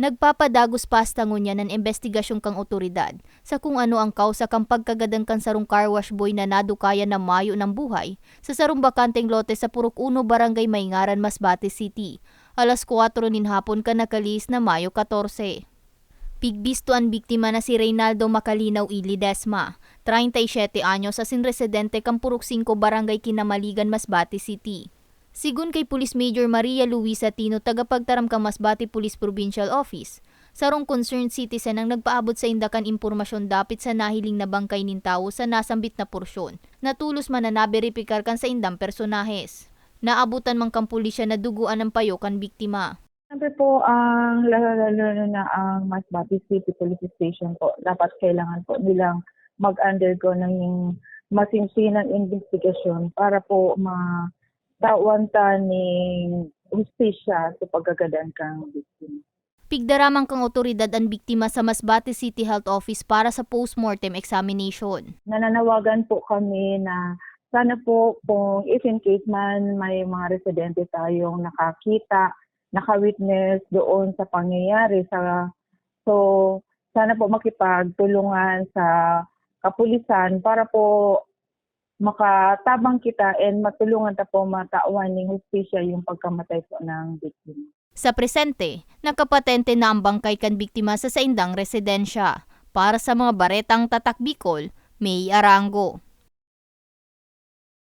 Nagpapadagos pastangon niya ng investigasyon kang otoridad sa kung ano ang kausa kang pagkagadang kan sarong car wash boy na nadukaya na mayo ng buhay sa sarong bakanteng lote sa Purok 1 Barangay Maingaran, Masbate City. Alas 4 nin hapon ka nakalis na Mayo 14. Pigbisto ang biktima na si Reynaldo Macalinaw Ili Desma, 37 anyos sa sinresidente kang Purok 5 Barangay Kinamaligan, Masbate City. Sigun kay Police Major Maria Luisa Tino, tagapagtaram kang Masbate Police Provincial Office, sarong concerned citizen ang nagpaabot sa indakan impormasyon dapit sa nahiling na bangkay nin tao sa nasambit na porsyon, na tulos man na naberipikar kan sa indang personahes. Naabutan man kang pulisya na duguan ng payo kan biktima. Siyempre po, ang lalo na ang Masbate City Police Station po, dapat kailangan po nilang mag-undergo ng masinsinang investigasyon para po ma-tawanta ni justisya sa pagkagadan kang biktima. Pigdaramang kang otoridad ang biktima sa Masbate City Health Office para sa postmortem examination. Nananawagan po kami na sana po kung if in case man may mga residente tayong nakakita, nakawitness doon sa pangyayari sa so sana po makipagtulungan sa kapulisan para po makatabang kita and matulungan ta po matawan ng hustisya yung pagkamatay po ng biktima. Sa presente, nakapatente na ang bangkay kan biktima sa saindang residensya. Para sa mga baretang tatak Bicol, May Arango.